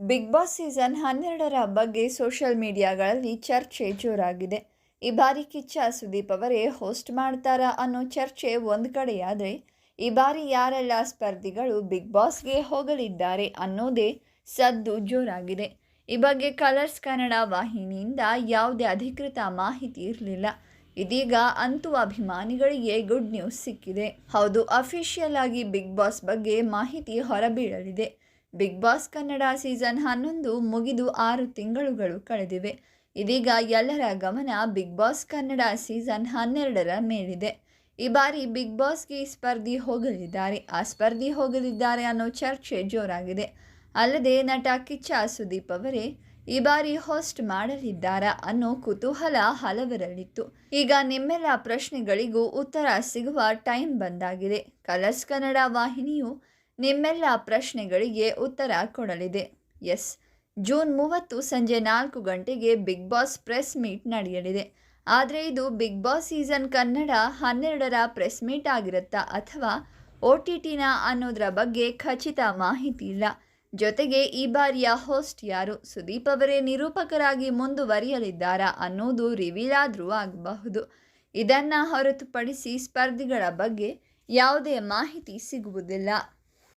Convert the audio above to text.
Big boss season ಹನ್ನೆರಡರ ಬಗ್ಗೆ social ಮೀಡಿಯಾಗಳಲ್ಲಿ ಚರ್ಚೆ ಜೋರಾಗಿದೆ. ಈ ಬಾರಿ ಕಿಚ್ಚ ಸುದೀಪ್ ಅವರೇ ಹೋಸ್ಟ್ ಮಾಡ್ತಾರಾ ಅನ್ನೋ ಚರ್ಚೆ ಒಂದು ಕಡೆಯಾದರೆ, ಈ ಬಾರಿ ಯಾರೆಲ್ಲ ಸ್ಪರ್ಧಿಗಳು ಬಿಗ್ ಬಾಸ್ಗೆ ಹೋಗಲಿದ್ದಾರೆ ಅನ್ನೋದೇ ಸದ್ದು ಜೋರಾಗಿದೆ. ಈ ಬಗ್ಗೆ ಕಲರ್ಸ್ ಕನ್ನಡ ವಾಹಿನಿಯಿಂದ ಯಾವುದೇ ಅಧಿಕೃತ ಮಾಹಿತಿ ಇರಲಿಲ್ಲ. ಇದೀಗ ಅಂತೂ ಅಭಿಮಾನಿಗಳಿಗೆ ಗುಡ್ ನ್ಯೂಸ್ ಸಿಕ್ಕಿದೆ. ಹೌದು ಅಫಿಷಿಯಲ್ ಆಗಿ ಬಿಗ್ ಬಾಸ್ ಬಗ್ಗೆ ಮಾಹಿತಿ ಹೊರಬೀಳಲಿದೆ. ಬಿಗ್ ಬಾಸ್ ಕನ್ನಡ ಸೀಸನ್ ಹನ್ನೊಂದು ಮುಗಿದು ಆರು ತಿಂಗಳುಗಳು ಕಳೆದಿವೆ. ಇದೀಗ ಎಲ್ಲರ ಗಮನ ಬಿಗ್ ಬಾಸ್ ಕನ್ನಡ ಸೀಸನ್ ಹನ್ನೆರಡರ ಮೇಲಿದೆ. ಈ ಬಾರಿ ಬಿಗ್ ಬಾಸ್ಗೆ ಸ್ಪರ್ಧಿ ಹೋಗಲಿದ್ದಾರೆ. ಆ ಸ್ಪರ್ಧಿ ಹೋಗಲಿದ್ದಾರೆ ಅನ್ನೋ ಚರ್ಚೆ ಜೋರಾಗಿದೆ. ಅಲ್ಲದೆ ನಟ ಕಿಚ್ಚ ಸುದೀಪ್ ಅವರೇ ಈ ಬಾರಿ ಹೋಸ್ಟ್ ಮಾಡಲಿದ್ದಾರಾ ಅನ್ನೋ ಕುತೂಹಲ ಹಲವರಲ್ಲಿತ್ತು. ಈಗ ನಿಮ್ಮೆಲ್ಲ ಪ್ರಶ್ನೆಗಳಿಗೂ ಉತ್ತರ ಸಿಗುವ ಟೈಮ್ ಬಂದಾಗಿದೆ. ಕಲರ್ಸ್ ಕನ್ನಡ ವಾಹಿನಿಯು ನಿಮ್ಮೆಲ್ಲ ಪ್ರಶ್ನೆಗಳಿಗೆ ಉತ್ತರ ಕೊಡಲಿದೆ. ಎಸ್. ಜೂನ್ ಮೂವತ್ತು ಸಂಜೆ ನಾಲ್ಕು ಗಂಟೆಗೆ ಬಿಗ್ ಬಾಸ್ ಪ್ರೆಸ್ ಮೀಟ್ ನಡೆಯಲಿದೆ. ಆದರೆ ಇದು ಬಿಗ್ ಬಾಸ್ ಸೀಸನ್ ಕನ್ನಡ ಹನ್ನೆರಡರ ಪ್ರೆಸ್ ಮೀಟ್ ಆಗಿರುತ್ತಾ ಅಥವಾ ಒ ಟಿ ಟಿನ ಅನ್ನೋದರ ಬಗ್ಗೆ ಖಚಿತ ಮಾಹಿತಿ ಇಲ್ಲ. ಜೊತೆಗೆ ಈ ಬಾರಿಯ ಹೋಸ್ಟ್ ಯಾರು? ಸುದೀಪ್ ಅವರೇ ನಿರೂಪಕರಾಗಿ ಮುಂದುವರಿಯಲಿದ್ದಾರಾ ಅನ್ನೋದು ರಿವೀಲ್ ಆದರೂ ಆಗಬಹುದು. ಇದನ್ನು ಹೊರತುಪಡಿಸಿ ಸ್ಪರ್ಧಿಗಳ ಬಗ್ಗೆ ಯಾವುದೇ ಮಾಹಿತಿ ಸಿಗುವುದಿಲ್ಲ.